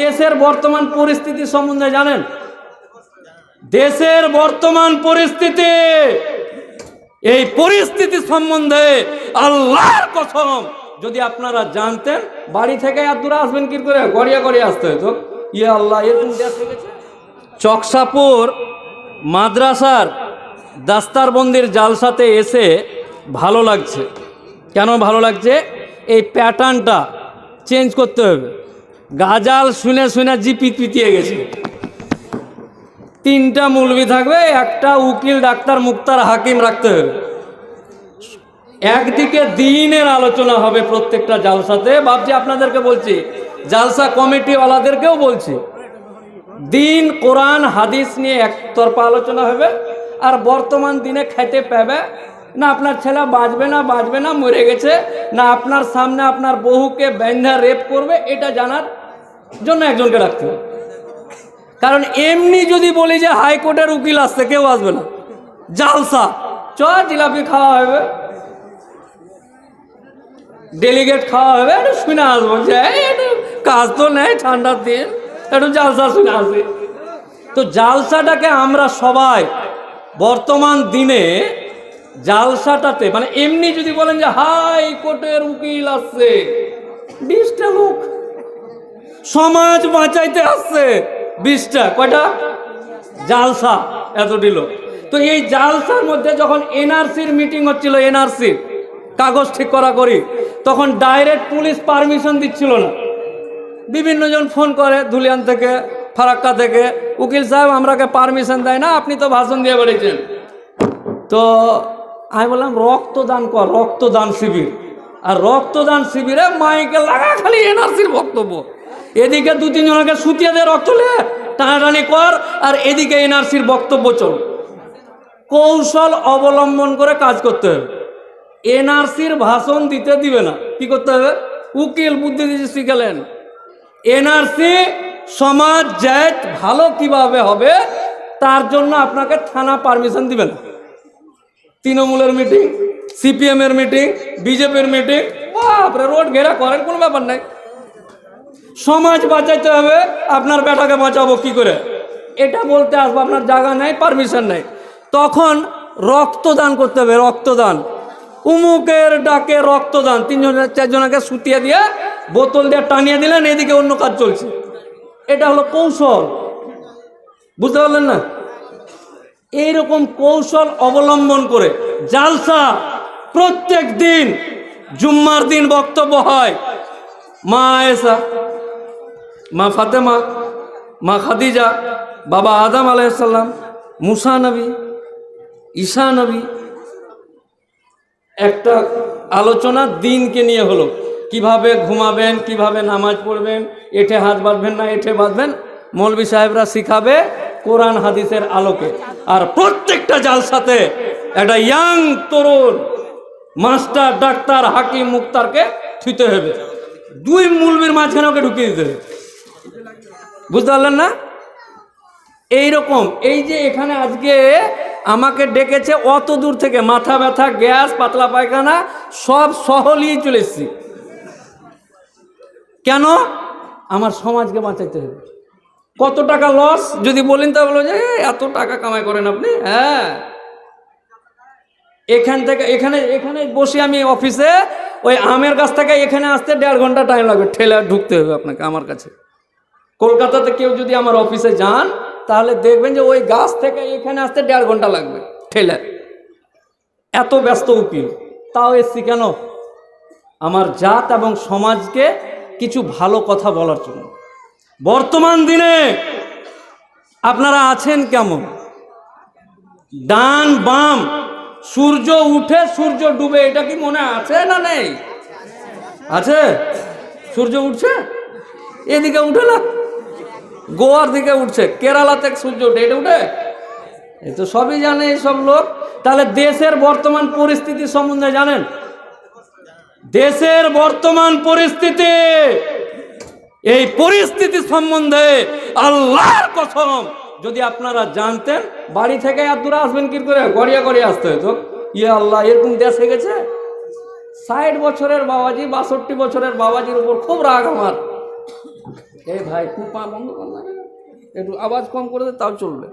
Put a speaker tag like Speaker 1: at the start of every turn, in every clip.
Speaker 1: দেশের বর্তমান পরিস্থিতি সম্বন্ধে জানেন? দেশের বর্তমান পরিস্থিতি, এই পরিস্থিতি সম্বন্ধে আল্লাহর কসম, যদি আপনারা জানতেন, বাড়ি থেকে আর দূরে আসবেন কি করে? গড়িয়া গড়িয়ে আসতে হতো ইয়ে আল্লাহ, এরকম চকসাপুর মাদ্রাসার দাস্তারবন্দির জালসাতে এসে ভালো লাগছে। কেন ভালো লাগছে? এই প্যাটার্নটা চেঞ্জ করতে হবে। গাজাল শুনে শুনে জিপি পিতিয়ে গেছে। তিনটা মুলবি থাকবে, একটা উকিল, ডাক্তার মুক্তার হাকিম রাখতে হবে। একদিকে দিনের আলোচনা হবে প্রত্যেকটা জালসাতে। ভাবছি আপনাদেরকে বলছি, জালসা কমিটিওয়ালাদেরকেও বলছি, দিন, কোরআন, হাদিস নিয়ে একতরফা আলোচনা হবে, আর বর্তমান দিনে খেতে পাবে, না আপনার ছেলে বাঁচবে না বাঁচবে না, মরে গেছে, না আপনার সামনে আপনার বহুকে ব্যান্ধা রেপ করবে, এটা জানার জন্য একজনকে রাখতে হবে কারণ এমনি যদি বলি যে হাইকোর্টের উকিল আসছে, কেউ আসবে না। জালসা। চ জিলাপি খাওয়া হবে। ডেলিগেট খাওয়া হবে, একটু শুনে আসব যে কাজ তো নেই ঠান্ডার দিন, একটু জালসা শুনে আসি। তো জালসাটাকে আমরা সবাই বর্তমান দিনে জালসাটাতে মানে এমনি যদি বলেন যে হাই কোর্টের উকিল আসছে, বিশটা লোক। সমাজ বাঁচাইতে আসছে। বিশটা, কয়টা? জালসা এত দিল। তো এই জালসার মধ্যে যখন এনআরসির মিটিং হচ্ছিল এনআরসির কাগজ ঠিক করা করি তখন ডাইরেক্ট পুলিশ পারমিশন দিচ্ছিল না। বিভিন্ন জন ফোন করে ধুলিয়ান থেকে, ফারাক্কা থেকে, উকিল সাহেব, আমরাকে পারমিশন দেয় না, আপনি তো ভাষণ দিয়ে বেড়েছেন তো আমি বললাম, রক্তদান কর, রক্তদান শিবির। আর রক্তদান শিবিরে মাইকে লাগা খালি এনআরসির বক্তব্য। এদিকে দু তিনজনকে সুতিয়ে দে রক্ত লে, টানাটানি কর, আর এদিকে এনআরসির বক্তব্য চল। কৌশল অবলম্বন করে কাজ করতে হবে। এনআরসির ভাষণ দিতে দিবে না। কি করতে হবে? উকিল বুদ্ধি দিয়ে শিখালেন। এনআরসি সমাজ জাত ভালো কীভাবে হবে, তার জন্য আপনাকে থানা পারমিশন দিবে না। তৃণমূলের মিটিং, সিপিএমের মিটিং, বিজেপির মিটিং, বাপরে, রোড ঘেরা করেন কোনো ব্যাপার নাই। সমাজ বাঁচাইতে হবে, আপনার বেটাকে বাঁচাবো কি করে? এটা বলতে আসব, আপনার জায়গা নেই পারমিশন নেই। তখন রক্তদান করতে হবে, রক্তদান। উমুকের ডাকে রক্তদান, তিনজন, চারজনকে সুতিয়ে দিয়ে বোতল দিয়ে টানিয়ে দিলেন, এদিকে অন্য কাজ চলছে। এটা হলো কৌশল। বুঝতে পারলেন না? এইরকম কৌশল অবলম্বন করে জালসা প্রত্যেক দিন, জুম্মার দিন বক্তব্য হয়, মা আয়েসা মা ফাতেমা, মা খাদিজা, বাবা আদাম আলাইসাল্লাম মুসা নবী ঈশা নবী। একটা আলোচনা দিনকে নিয়ে হলো। কীভাবে ঘুমাবেন, কীভাবে নামাজ পড়বেন, এঠে হাত বাঁধবেন না, এঠে বাঁধবেন মৌলবী সাহেবরা শিখাবে কোরআন হাদিসের আলোকে। আর প্রত্যেকটা জালসাতে একটা ইয়াং তরুণ, মাস্টার, ডাক্তার, হাকিম, মুক্তারকে থুতে হবে দুই মূলবীর মাঝখানে ওকে ঢুকিয়ে দিতে হবে বুঝতে পারলেন না? এইরকম, এই যে এখানে আজকে আমাকে ডেকেছে অত দূর থেকে, মাথা ব্যথা, গ্যাস, পাতলা পায়খানা, সব সহলিয়ে চলে এসছি। কেন? আমার সমাজকে বাঁচাইতে হবে। কত টাকা লস যদি বলেন তা বলো যে এত টাকা কামাই করেন আপনি? হ্যাঁ। এখান থেকে, এখানে এখানে বসে আমি অফিসে ওই আমের কাছ থেকে এখানে আসতে দেড় ঘণ্টা টাইম লাগবে। ঠেলে ঢুকতে হবে আপনাকে, আমার কাছে। কলকাতাতে কেউ যদি আমার অফিসে যান, তাহলে দেখবেন যে ওই গাছ থেকে এখানে আসতে দেড় ঘণ্টা লাগবে ঠেলে এত ব্যস্ত উকিল, তাও এসছি কেন? আমার জাত এবং সমাজকে কিছু ভালো কথা বলার জন্য। বর্তমান দিনে আপনারা আছেন কেমন? ডান বাম, সূর্য উঠে সূর্য ডুবে, এটা কি মনে আছে না নেই? আছে? সূর্য উঠছে? এদিকে উঠে না। গোয়ার দিকে উঠছে। কেরালাতে সূর্য উঠে এটা উঠে? এই তো সবই জানে এইসব লোক। তাহলে দেশের বর্তমান পরিস্থিতি সম্বন্ধে জানেন? দেশের বর্তমান পরিস্থিতি। এই পরিস্থিতি সম্বন্ধে আল্লাহর কসম। যদি আপনারা জানতেন, বাড়ি থেকে আর দূরে আসবেন কি করে? গড়িয়া গড়িয়ে আসতে হতো ইয়ে আল্লাহ, এরকম দেশ গেছে? ষাট বছরের বাবাজি, বাষট্টি বছরের বাবাজির উপর খুব রাগ আমার। এই ভাই কুপা বন্ধ কর না একটু আওয়াজ কম করে দে, তাও চলবে।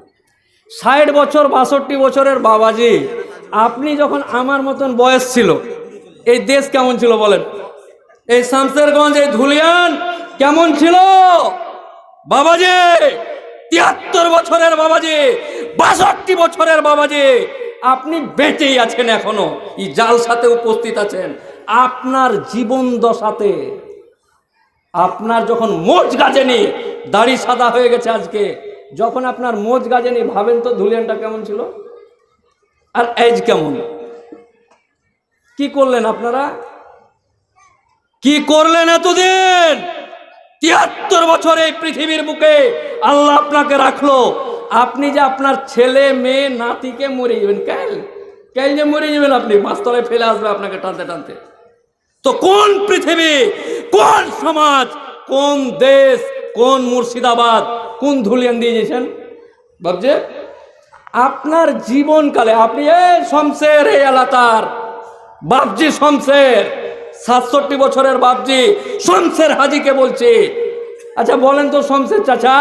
Speaker 1: ষাট বছর, বাষট্টি বছরের বাবাজি, আপনি যখন আমার মতন বয়স ছিল, এই দেশ কেমন ছিল বলেন? এই শামসেরগঞ্জ, এই ধুলিয়ান কেমন ছিল? বাবাজি, তিয়াত্তর বছরের বাবাজি, বাষট্টি বছরের বাবাজি, আপনি বেঁচেই আছেন এখনও, এই জাল সাথে উপস্থিত আছেন। আপনার জীবন দশাতে আপনার যখন মোজ গাজেনি, দাড়ি সাদা হয়ে গেছে আজকে, যখন আপনার মোজ গাজেনি, ভাবেন তো ধুলিয়ানটা কেমন ছিল? আর এজ কেমন? কি করলেন আপনারা? কি করলেন এতদিন? তিয়াত্তর বছর এই পৃথিবীর বুকে আল্লাহ আপনাকে রাখল। আপনি যে আপনার ছেলে, মেয়ে, নাতিকে মরে যাবেন কাল কাল যে মরে যাবেন আপনি? পাঁচতলায় ফেলে আসবে আপনাকে টানতে টানতে। তো কোন পৃথিবী, কোন সমাজ, কোন দেশ, কোন মুর্শিদাবাদ, কোন ধুলিয়ান দিয়ে দিয়েছেন ভাবছে আপনার জীবনকালে আপনি এ শমশের এই এলাকার বাপজি শমশের, সাতষট্টি বছরের বাপজি শমশের হাজিকে বলছি। আচ্ছা বলেন তো শমশের চাচা,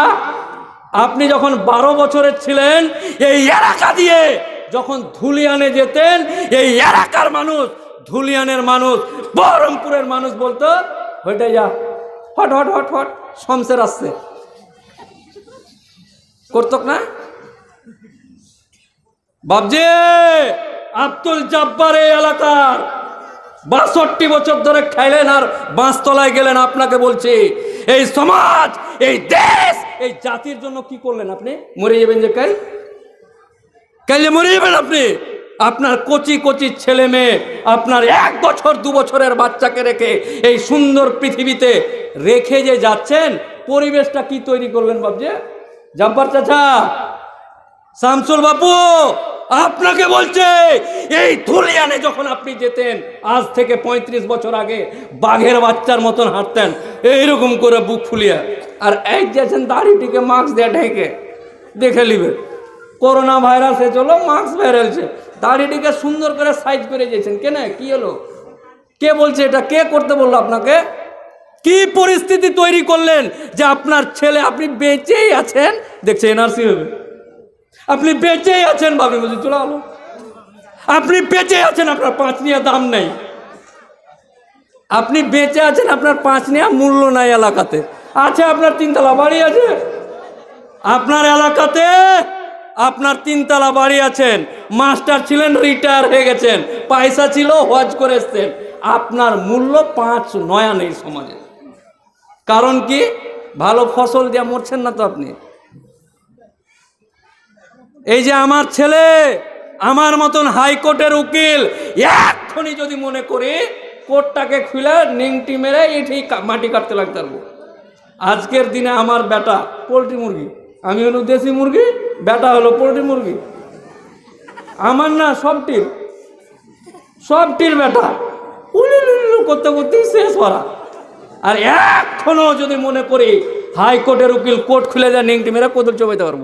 Speaker 1: আপনি যখন বারো বছরের ছিলেন, এই এলাকা দিয়ে যখন ধুলিয়ানে যেতেন, এই এলাকার মানুষ, ধুলিয়ানের মানুষ বহরমপুরের মানুষ বলতো হইতে যা, hot hot hot hot, Shamsher আসছে। করতক না? বাবজি আব্দুল জব্বার এই এলাকার বাষট্টি বছর ধরে খাইলেন আর বাঁশতলায় গেলেন, আপনাকে বলছি। এই সমাজ, এই দেশ, এই জাতির জন্য কি করলেন আপনি? মরে যাবেন যে কাল? কাল যে মরে যাবেন আপনি? আপনার কচি কচি ছেলে মেয়ে, আপনার এক বছর, দু বছরের বাচ্চাকে রেখে এই সুন্দর পৃথিবীতে রেখে যে যাচ্ছেন, পরিবেশটা কি তৈরি করলেন বাবজি জব্বার চাচা, শামসুল বাপু, আপনাকে বলছে, এই ধুলিয়ানে যখন আপনি যেতেন, আজ থেকে ৩৫ বছর আগে বাঘের বাচ্চার মতন হাঁটতেন, এইরকম করে বুক ফুলিয়া, আর এক যাচ্ছেন দাড়িটিকে মাস্ক দিয়ে ঢেকে, দেখে নিবে করোনা ভাইরাস এ চলো, মাস্ক বেরোলছে দাড়িটিকে সুন্দর করে সাইজ করে দিয়েছেন। কেন? কি হলো? কে বলছে এটা? কে করতে বলল আপনাকে? কি পরিস্থিতি তৈরি করলেন যে আপনার ছেলে, আপনি বেঁচেই আছেন? দেখছে এনআরসি হবে। আপনি বেঁচেই আছেন বাবু বুঝি চলে আলো। আপনি বেঁচে আছেন, আপনার পাঁচ নিয়ে দাম নেই। আপনি বেঁচে আছেন, আপনার পাঁচ নিয়ে মূল্য নাই এলাকাতে। আছে আপনার তিনতলা বাড়ি আছে। আপনার এলাকাতে আপনার তিনতলা বাড়ি আছেন, মাস্টার ছিলেন, রিটায়ার হয়ে গেছেন, পয়সা ছিল, হজ করে এসছেন। আপনার মূল্য পাঁচ নয়া নেই সমাজে। কারণ কি? ভালো ফসল দিয়ে মরছেন না তো আপনি। এই যে আমার ছেলে, আমার মতন হাইকোর্টের উকিল, এক্ষুনি যদি মনে করি, কোর্টটাকে খুলে নিংটি মেরে কা- মাটি কাটতে লাগতে পারব। আজকের দিনে আমার বেটা পোলট্রি মুরগি। আমি হলো দেশি মুরগি। বেটা হলো পোলট্রি মুরগি। আমার না সবটির সবটির বেটা। উলুলুলু করতে করতেই শেষ করা আর এখনও যদি মনে করি হাইকোর্টের উকিল কোর্ট খুলে দেয় নিংটি মেরা কোদল চবাইতে পারব।